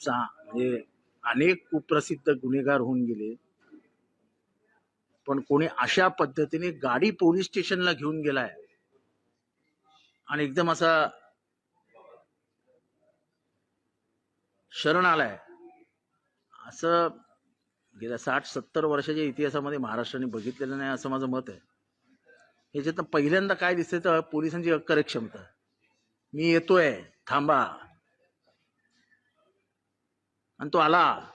चा म्हणजे अनेक कुप्रसिद्ध गुन्हेगार होऊन गेले. पण कोणी अशा पद्धतीने गाडी पोलीस स्टेशनला घेऊन गेलाय. आणि एकदम असा शरण आलाय. असं गेल्या साठ सत्तर वर्षाच्या इतिहासामध्ये महाराष्ट्राने बघितलेलं नाही असं माझं मत आहे. याच्यात पहिल्यांदा काय दिसतं तर पोलिसांची अकार्यक्षमता मी येतोय थांबा. आणि तो आला.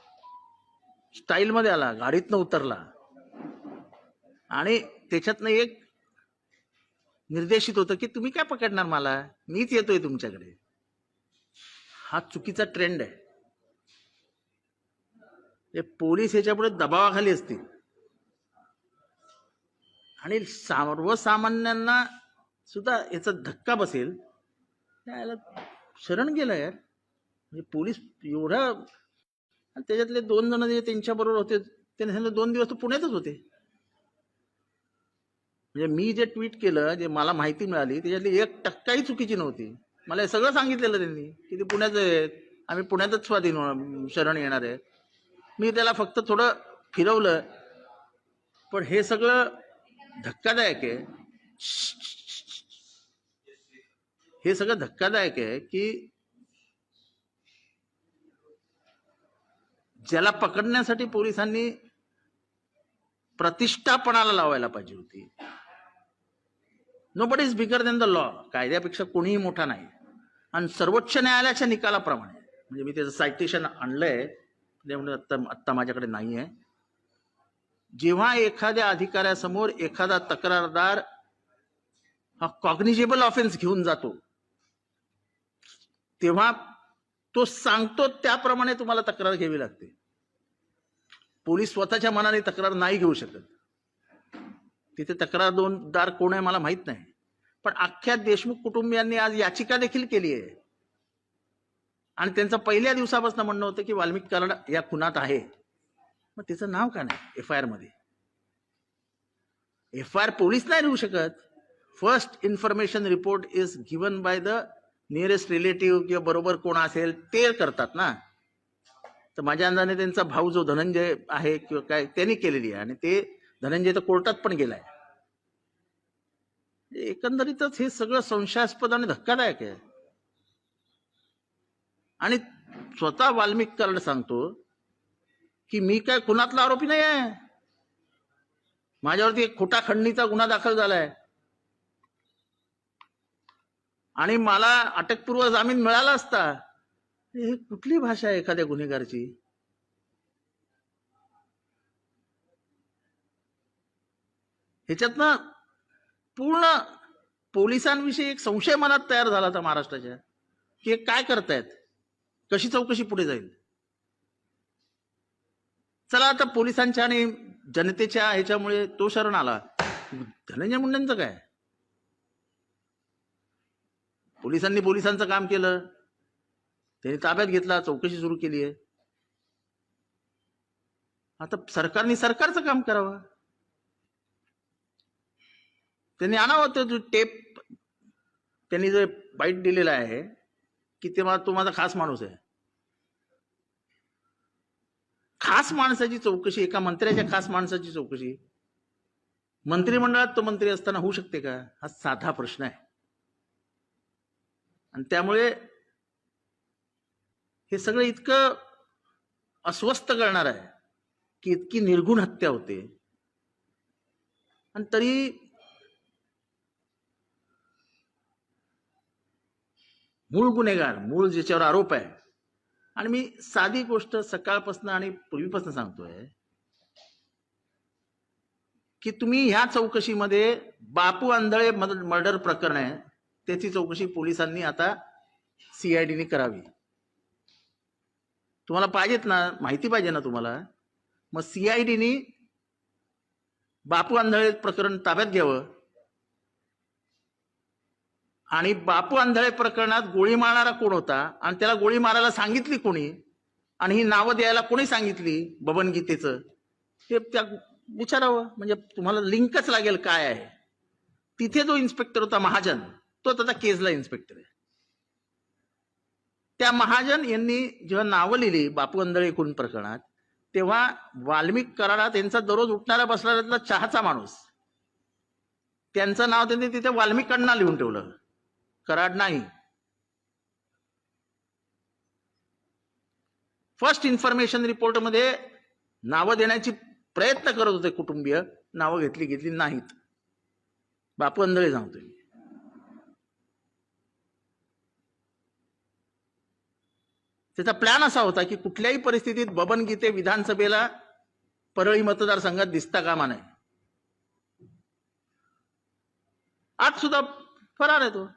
स्टाईलमध्ये आला गाडीतनं उतरला. आणि त्याच्यातनं एक निर्देशित होतं की तुम्ही काय पकडणार मला? मीच येतोय तुमच्याकडे. हा चुकीचा ट्रेंड आहे. हे पोलीस ह्याच्यापुढे दबावाखाली असतील. आणि सर्वसामान्यांना सुद्धा याचा धक्का बसेल. त्याला शरण गेलं यार. म्हणजे पोलीस एवढा आणि त्याच्यातले दोन जण जे त्यांच्या बरोबर होते त्यांनी सांगितलं दोन दिवस तर पुण्यातच होते. म्हणजे मी जे ट्विट केलं जे मला माहिती मिळाली त्याच्यातली एक टक्काही चुकीची नव्हती. मला हे सगळं सांगितलेलं त्यांनी की ते पुण्याचं आहेत आम्ही पुण्यातच स्वाधीन होणार- शरण येणार आहे मी त्याला फक्त थोडं फिरवलं पण हे सगळं धक्कादायक आहे. हे सगळं धक्कादायक आहे की ज्याला पकडण्यासाठी पोलिसांनी प्रतिष्ठापणाला लावायला पाहिजे होती. No but is bigger than the law कायद्यापेक्षा कोणीही मोठा नाही. आणि सर्वोच्च न्यायालयाच्या निकालाप्रमाणे म्हणजे मी त्याचं सायटेशन आणलंय ते म्हणजे आत्ता आत्ता माझ्याकडे नाही आहे जेव्हा एखाद्या अधिकाऱ्यासमोर एखादा तक्रारदार हा कॉग्निजेबल ऑफेन्स घेऊन जातो तेव्हा तो सांगतो त्याप्रमाणे तुम्हाला तक्रार घ्यावी लागते. पोलीस स्वतःच्या मनाने तक्रार नाही घेऊ शकत. तिथे तक्रार दोनदार कोण आहे मला माहीत नाही. पण अख्ख्या देशमुख कुटुंबियांनी आज याचिका देखील केली आहे. आणि त्यांचं पहिल्या दिवसापासून म्हणणं होतं की वाल्मिक कराड या खुनात आहे. मग त्याचं नाव का नाही एफ आय आरमध्ये एफ आय आर पोलीस नाही लिहू शकत. First information report is given by the nearest relative किंवा बरोबर कोण असेल ते करतात ना. तर माझ्या अंदाने त्यांचा भाऊ जो धनंजय आहे किंवा काय त्यांनी केलेली आहे. आणि ते धनंजय तर कोर्टात पण गेलाय. एकंदरीतच हे सगळं संशयास्पद आणि धक्कादायक आहे. आणि स्वतः वाल्मिक कारण सांगतो की मी काय कुणातला आरोपी नाही आहे माझ्यावरती एक खोटा खंडणीचा गुन्हा दाखल झालाय. आणि मला अटकपूर्व जामीन मिळाला असता. हे कुठली भाषा आहे एखाद्या गुन्हेगारची? ह्याच्यातनं पूर्ण पोलिसांविषयी एक संशय मनात तयार झाला होता महाराष्ट्राच्या की हे काय करतायत? कशी चौकशी पुढे जाईल? चला आता पोलिसांच्या आणि जनतेच्या ह्याच्यामुळे तो शरण आला. धनंजय मुंडेंचं काय? पोलिसांनी पोलिसांचं काम केलं. त्यांनी ताब्यात घेतला चौकशी सुरू केली आहे. आता सरकारने सरकारचं काम करावं. त्यांनी आणावं तो जो टेप त्यांनी जो बाईट दिलेला आहे की तेव्हा तो माझा खास माणूस आहे. खास माणसाची चौकशी एका मंत्र्याच्या खास माणसाची चौकशी. मंत्रिमंडळात तो मंत्री असताना होऊ शकते का? हा साधा प्रश्न आहे. आणि त्यामुळे हे सगळं इतकं अस्वस्थ करणार आहे की इतकी निर्गुण हत्या होते. आणि तरी मूळ गुन्हेगार मूळ ज्याच्यावर आरोप आहे. आणि मी साधी गोष्ट सकाळपासून आणि पूर्वीपासून सांगतोय की तुम्ही ह्या चौकशीमध्ये बापू आंधळे मर्डर प्रकरण आहे त्याची चौकशी पोलिसांनी आता सीआयडीने करावी. तुम्हाला पाहिजेत ना माहिती पाहिजे ना तुम्हाला? मग सीआयडीने बापू आंधळे प्रकरण ताब्यात घ्यावं. आणि बापू आंधळे प्रकरणात गोळी मारणारा कोण होता? आणि त्याला गोळी मारायला सांगितली कोणी? आणि ही नावं द्यायला कोणी सांगितली बबन गीतेचं ते त्या विचारावं. म्हणजे तुम्हाला लिंकच लागेल काय आहे. तिथे जो इन्स्पेक्टर होता महाजन तो त्याचा केजला इन्स्पेक्टर आहे. त्या महाजन यांनी जेव्हा नावं लिहिली बापू अंधळे खून प्रकरणात तेव्हा वाल्मिक कराडात यांचा दररोज उठणारा बसणाऱ्यातला चहाचा माणूस त्यांचं नाव त्यांनी तिथे वाल्मिकांना लिहून ठेवलं. कराड नाही. फर्स्ट इन्फॉर्मेशन रिपोर्टमध्ये नावं देण्याची प्रयत्न करत होते कुटुंबीय नावं घेतली घेतली नाहीत. बापू अंधळे सांगतोय त्याचा प्लॅन असा होता की कुठल्याही परिस्थितीत बबन गीते विधानसभेला परळी मतदारसंघात दिसता कामा नये. आज सुद्धा फरार आहे तो.